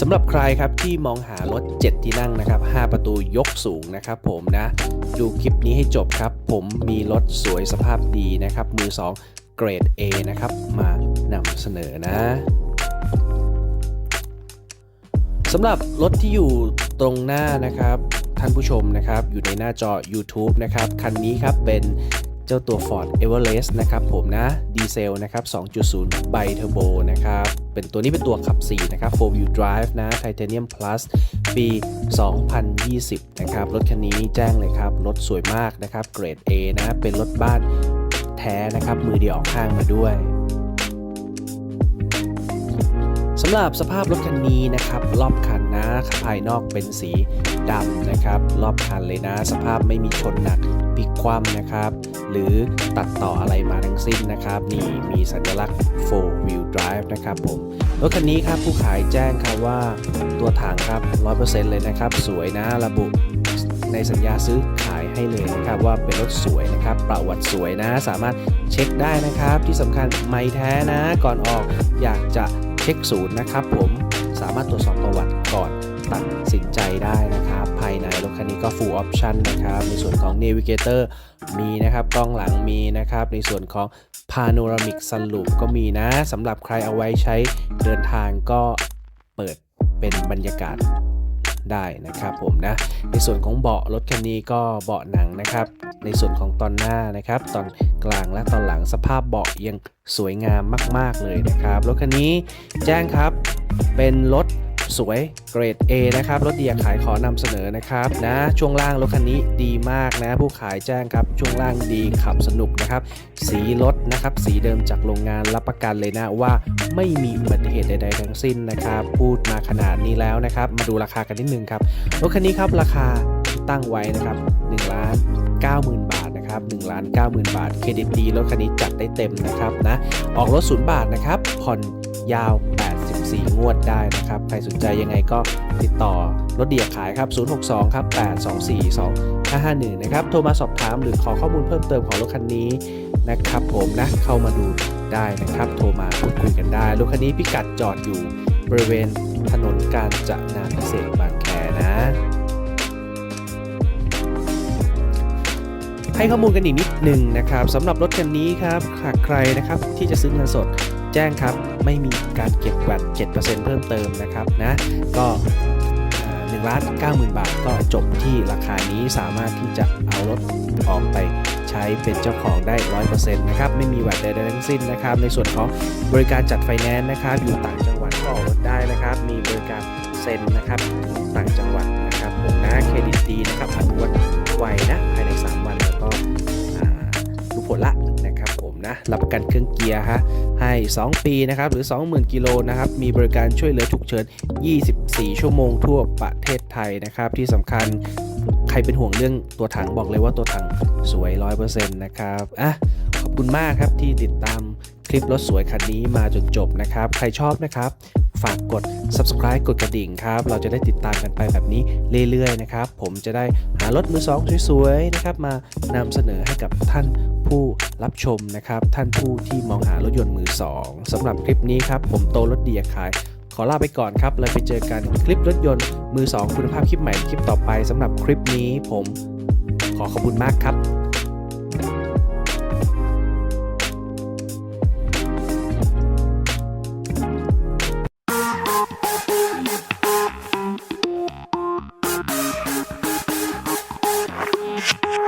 สำหรับใครครับที่มองหารถ 7 ที่นั่งนะครับ 5 ประตูยกสูงนะครับผมนะ ดูคลิปนี้ให้จบครับ ผมมีรถสวยสภาพดีนะครับ มือ 2 เกรด A นะครับ มานำเสนอนะสำหรับรถที่อยู่ตรงหน้านะครับ ท่านผู้ชมนะครับ อยู่ในหน้าจอ YouTube นะครับ คันนี้ครับเป็น เจ้าตัว Ford Everest นะครับผมนะดีเซลนะครับ 2.0 ไบเทอร์โบนะครับ เป็นตัวนี้เป็นตัวขับ 4 นะครับ 4 wheel drive นะ Titanium Plus ปี 2020 นะครับ รถคันนี้แจ้งเลยครับ รถสวยมากนะครับ เกรด A นะ เป็นรถบ้านแท้นะครับ มือเดียวออกข้างมาด้วยสำหรับสภาพรถคันนี้นะครับ รอบคันนะภายนอกเป็นสี ดำนะครับ รอบคันเลยนะ สภาพไม่มีชนหนักพลิกคว่ำนะครับ หรือตัดต่ออะไรมาทั้งสิ้นนะครับ นี่มีสัญลักษณ์4 wheel drive นะครับผมรถคันนี้ครับผู้ขายแจ้งครับว่าตัวถังครับ 100%เลยนะครับ สวยนะระบุในสัญญาซื้อขายให้เลยนะครับ ว่าเป็นรถสวยนะครับ ประวัติสวยนะ สามารถเช็คได้นะครับ ที่สำคัญไม่แท้นะ ก่อนออกอยากจะเช็คศูนย์นะครับ ผมสามารถตรวจสอบประวัติก่อน ตัดสินใจได้นะครับ ภายในรถคันนี้ก็ full option นะครับ ในส่วนของ navigator มีนะครับ กล้องหลังมีนะครับ ในส่วนของ panoramic sunroof ก็มีนะสำหรับใครเอาไว้ใช้เดินทางก็เปิดเป็นบรรยากาศได้นะครับผมนะ ในส่วนของเบาะรถคันนี้ก็เบาะหนังนะครับ ในส่วนของตอนหน้านะครับ ตอนกลางและตอนหลังสภาพเบาะยังสวยงามมาก ๆเลยนะครับ รถคันนี้แจ้งครับ เป็นรถสวยเกรด A นะครับ รถดียขายขอนำเสนอนะครับนะช่วงล่างรถคันนี้ดีมากนะ ผู้ขายแจ้งครับ ช่วงล่างดีขับสนุกนะครับ สีรถนะครับ สีเดิมจากโรงงานรับประกันเลยนะว่าไม่มีอุบัติเหตุใดๆทั้งสิ้นนะครับ พูดมาขนาดนี้แล้วนะครับ มาดูราคากันนิดนึงครับ รถคันนี้ครับราคาตั้งไว้นะครับ1ล้าน90,000 บาทนะครับ1ล้าน90,000 บาท เครดิตดีรถคันนี้จัดได้เต็มนะครับนะออกรถศูนย์บาทนะครับผ่อนยาว 4 งวดได้นะครับ ใครสนใจยังไงก็ติดต่อรถเดียขายครับ 062 ครับ 824 2551 นะครับ โทรมาสอบถามหรือขอข้อมูลเพิ่มเติมของรถคันนี้นะครับผมนะ เข้ามาดูได้นะครับ โทรมาพูดคุยกันได้ รถคันนี้พิกัดจอดอยู่บริเวณถนนการจะนาพิเศษบางแคนะให้ข้อมูลกันอีกนิดหนึ่งนะครับสำหรับรถคันนี้ครับหากใครนะครับที่จะซื้อเงินสด แจ้งครับ ไม่มีการเก็บแวด7%เพิ่มเติมนะครับนะก็หนึ่งล้านเก้าหมื่นบาทก็จบที่ราคานี้สามารถที่จะเอารถออกไปใช้เป็นเจ้าของได้ 100%นะครับ ไม่มีแวดใดๆทั้งสิ้นนะครับ ในส่วนของบริการจัดไฟแนนซ์นะครับ อยู่ต่างจังหวัดก็ออกรถได้นะครับ มีบริการเซ็นนะครับต่างจังหวัดนะครับผมนะเครดิตดีนะครับอนุวัตไวนะภายใน 3 วันแล้วก็รู้ผลละ นะรับผมนะรับประกันเครื่องเกียร์ฮะให้ 2 ปีนะครับหรือ 20,000 กิโลนะครับมีบริการช่วยเหลือฉุกเฉิน 24 ชั่วโมงทั่วประเทศไทยนะครับที่สำคัญใครเป็นห่วงเรื่องตัวถังบอกเลยว่าตัวถังสวย 100%นะครับอะขอบคุณมากครับที่ติดตามคลิปรถสวยคันนี้มาจนจบนะครับ ใครชอบนะครับ ฝากกด subscribe กดกระดิ่งครับ เราจะได้ติดตามกันไปแบบนี้เรื่อยๆนะครับ ผมจะได้หารถมือสองสวยๆนะครับ มานำเสนอให้กับท่าน ผู้รับชมนะครับ ท่านผู้ที่มองหารถยนต์มือสองสำหรับคลิปนี้ครับ ผมโตรถดียขาย ขอลาไปก่อนครับแล้วไปเจอกันคลิปรถยนต์มือสองคุณภาพคลิปใหม่คลิปต่อไปสำหรับคลิปนี้ผมขอขอบคุณมากครับ